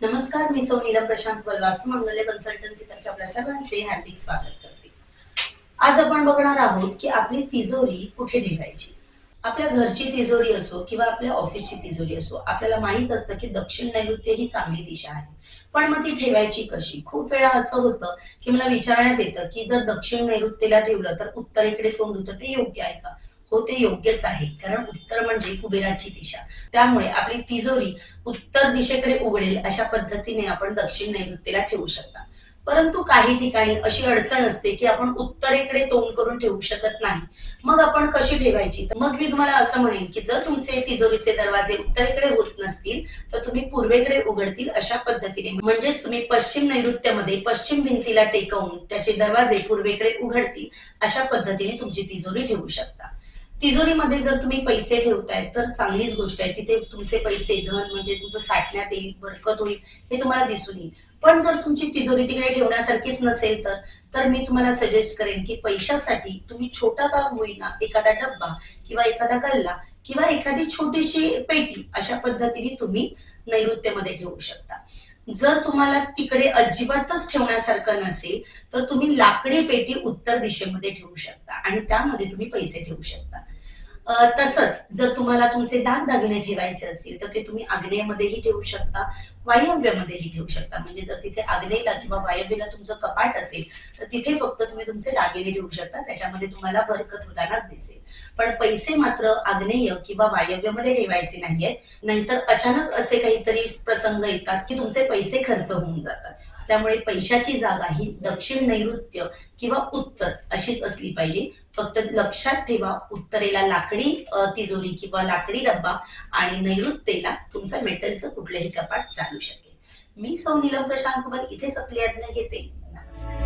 नमस्कार मी सौनीला प्रशांत पल वास्तू मंगल्य कन्सल्टन्सी तर्फे आपल्या सर्वांचे हार्दिक स्वागत करते. आज आपण बघणार आहोत की आपली तिजोरी कुठे ठेवायची आपल्या घरची तिजोरी असो किंवा आपल्या ऑफिसची तिजोरी असो आपल्याला माहीत असतं की दक्षिण नैऋत्य ही चांगली दिशा आहे. पण मग ती ठेवायची कशी? खूप वेळा असं होतं की मला विचारण्यात येतं की जर दक्षिण नैऋत्येला ठेवलं तर उत्तरेकडे तोंड होतं ते योग्य आहे का? हो ते योग्यच आहे. कारण उत्तर म्हणजे कुबेराची दिशा. त्यामुळे आपली तिजोरी उत्तर दिशेकडे उघडेल अशा पद्धतीने आपण दक्षिण नैऋत्येला ठेवू शकता. परंतु काही ठिकाणी अशी अडचण असते की आपण उत्तरेकडे तोंड करून ठेवू शकत नाही. मग आपण कशी ठेवायची? तर मग मी तुम्हाला असं म्हणेन की जर तुमचे तिजोरीचे दरवाजे उत्तरेकडे होत नसतील तर तुम्ही पूर्वेकडे उघडतील अशा पद्धतीने. म्हणजेच तुम्ही पश्चिम नैऋत्यामध्ये पश्चिम भिंतीला टेकवून त्याचे दरवाजे पूर्वेकडे उघडतील अशा पद्धतीने तुमची तिजोरी ठेवू शकता. तिजोरीमध्ये जर तुम्ही पैसे ठेवताय तर चांगलीच गोष्ट आहे. तिथे तुमचे पैसे धन म्हणजे तुमचं साठण्यात येईल बरकत होईल हे तुम्हाला दिसून येईल. पण जर तुमची तिजोरी तिकडे ठेवण्यासारखीच नसेल तर तर मी तुम्हाला सजेस्ट करेन की पैशासाठी तुम्ही छोटा का होईना एखादा डब्बा किंवा एखादा गल्ला किंवा एखादी छोटीशी पेटी अशा पद्धतीने तुम्ही नैऋत्यमध्ये ठेवू शकता. जर तुम्हाला तिकडे अजिबातच ठेवण्यासारखं नसेल तर तुम्ही लाकडी पेटी उत्तर दिशेमध्ये ठेवू शकता आणि त्यामध्ये तुम्ही पैसे ठेवू शकता. तसंच जर तुम्हाला तुमचे दागदागिने ठेवायचे असतील तर ते तुम्ही आग्नेयमध्येही ठेवू शकता. वायव्यामध्येही ठेवू शकता. म्हणजे जर तिथे आग्नेयला किंवा वायव्यला तुमचं कपाट असेल तर तिथे फक्त तुम्ही तुमचे दागिने ठेवू शकता. त्याच्यामध्ये तुम्हाला बरकत होतानाच दिसेल. पण पैसे मात्र आग्नेय किंवा वायव्यमध्ये ठेवायचे नाहीयेत. नाहीतर अचानक असे काहीतरी प्रसंग येतात की तुमचे पैसे खर्च होऊन जातात. त्यामुळे पैशाची जागा ही दक्षिण नैऋत्य किंवा उत्तर अशीच असली पाहिजे. फक्त लक्षात ठेवा उत्तरेला लाकडी तिजोरी किंवा लाकडी डब्बा आणि नैऋत्येला तुमचं मेटलचं कुठलंही कपाट चालू शकेल मी सौ नीलम प्रशांत कुमार इथेच आपली आज्ञा घेते. नमस्कार.